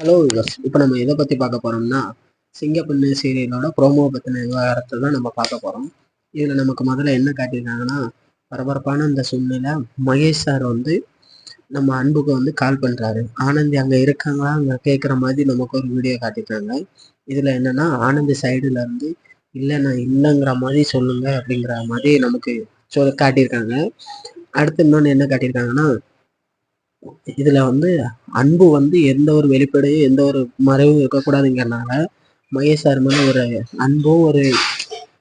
Hello viewers இப்போ நம்ம எதை பற்றி பார்க்க போகிறோம்னா சிங்கப்பெண்ணு சீரியலோட ப்ரோமோ பற்றின விவகாரத்தை தான் நம்ம பார்க்க போகிறோம் இதில் நமக்கு முதல்ல என்ன காட்டியிருக்காங்கன்னா பரபரப்பான இந்த சூழ்நிலை மகேஷ் சார் வந்து நம்ம அன்புக்கு வந்து கால் பண்ணுறாரு ஆனந்தி அங்கே இருக்காங்களா? அங்கே கேட்குற மாதிரி நமக்கு ஒரு வீடியோ காட்டியிருக்காங்க. இதில் என்னென்னா ஆனந்தி சைடில் இருந்து இல்லை நான் இல்லைங்கிற மாதிரி சொல்லுங்க அப்படிங்கிற மாதிரி நமக்கு சொல் காட்டியிருக்காங்க. அடுத்து இன்னொன்று என்ன காட்டியிருக்காங்கன்னா இதுல வந்து அன்பு வந்து எந்த ஒரு வெளிப்படையும் எந்த ஒரு மறைவும் இருக்கக்கூடாதுங்கிறனால மகேஷ் சார் மேல ஒரு அன்பும் ஒரு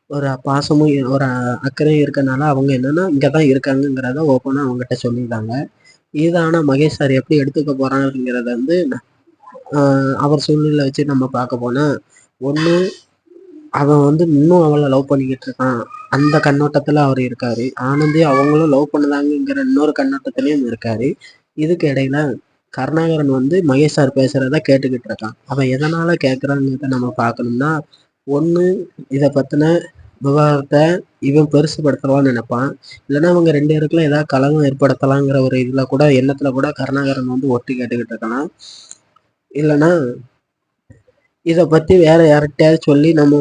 ஒரு பாசமும் ஒரு அக்கறையும் இருக்கறனால அவங்க என்னன்னா இங்கதான் இருக்காங்கங்கிறத ஓப்பனா அவங்ககிட்ட சொல்லியிருக்காங்க. இது ஆனா மகேஷ் சார் எப்படி எடுத்துக்க போறாங்கிறத வந்து ஆஹ் அவர் சூழ்நிலை வச்சு நம்ம பார்க்க போனா ஒண்ணு அவன் வந்து இன்னும் அவளை லவ் பண்ணிக்கிட்டு இருக்கான். அந்த கண்ணோட்டத்துல அவர் இருக்காரு. ஆனந்தி அவங்களும் லவ் பண்ணுதாங்கிற இன்னொரு கண்ணோட்டத்திலயும் இருக்காரு. இதுக்கு இடையில கருணாகரன் வந்து மகேஷ் சார் பேசுறத கேட்டுக்கிட்டு இருக்கான். அவன் எதனால கேட்கறாங்கிறத நம்ம பார்க்கணும்னா ஒன்று இதை பற்றின விவாதத்தை இவன் பெருசுபடுத்தலாம்னு நினைப்பான். இல்லைன்னா அவங்க ரெண்டு பேருக்குள்ள ஏதாவது கலகம் ஏற்படுத்தலாங்கிற ஒரு இதில் கூட எண்ணத்தில் கூட கருணாகரன் வந்து ஒட்டி கேட்டுக்கிட்டு இருக்கலாம் இல்லைன்னா இதை பற்றி வேற யார்கிட்டயாவது சொல்லி நம்ம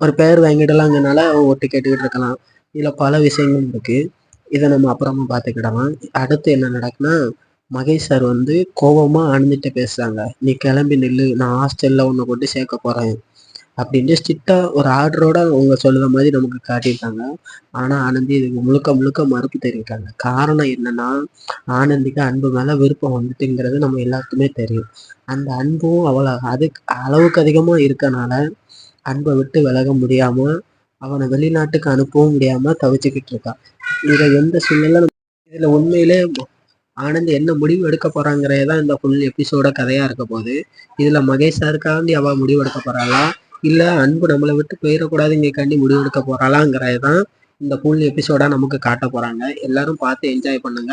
ஒரு பேர் வாங்கிடலாங்கிறனால அவன் ஒட்டி கேட்டுக்கிட்டு இருக்கலாம். இதில் பல விஷயங்கள் இருக்குது இதை நம்ம அப்புறமா பார்த்துக்கிடலாம். அடுத்து என்ன நடக்குன்னா மகேஷ் சார் வந்து கோபமாக அணிஞ்சிட்டு பேசுகிறாங்க நீ கிளம்பி நில்லு. நான் ஹாஸ்டல்ல உன்னை கொண்டு சேர்க்க போறேன். அப்படின்ட்டு ஸ்ட்ரிக்டாக ஒரு ஆர்டரோட அவங்க சொல்லுற மாதிரி நமக்கு காட்டியிருக்காங்க. ஆனால் ஆனந்தி இதுக்கு முழுக்க முழுக்க மறுப்பு தெரிவிக்காங்க காரணம் என்னன்னா ஆனந்திக்கு அன்பு மேலே விருப்பம் வந்துட்டுங்கிறது நம்ம எல்லாருக்குமே தெரியும். அந்த அன்பும் அவ்வளோ அதுக்கு அளவுக்கு அதிகமாக இருக்கனால அன்பை விட்டு விலக முடியாமல் அவனை வெளிநாட்டுக்கு அனுப்பவும் முடியாம தவிச்சுக்கிட்டு இருக்கான் இதை எந்த சூழ்நிலை இதுல உண்மையிலே ஆனந்த் என்ன முடிவு எடுக்க போறாங்கிறதே தான் இந்த ஃபுல் எபிசோட கதையா இருக்க போகுது. இதுல மகேஷ் சாருக்காண்டி அவ முடிவு எடுக்க போறாளா? இல்ல அன்பு நம்மளை விட்டு போயிடக்கூடாது போயிடக்கூடாதுங்கக்காண்டி முடிவு எடுக்க போறாளாங்கிறது தான் இந்த ஃபுல் எபிசோடா நமக்கு காட்ட போறாங்க. எல்லாரும் பார்த்து என்ஜாய் பண்ணுங்க.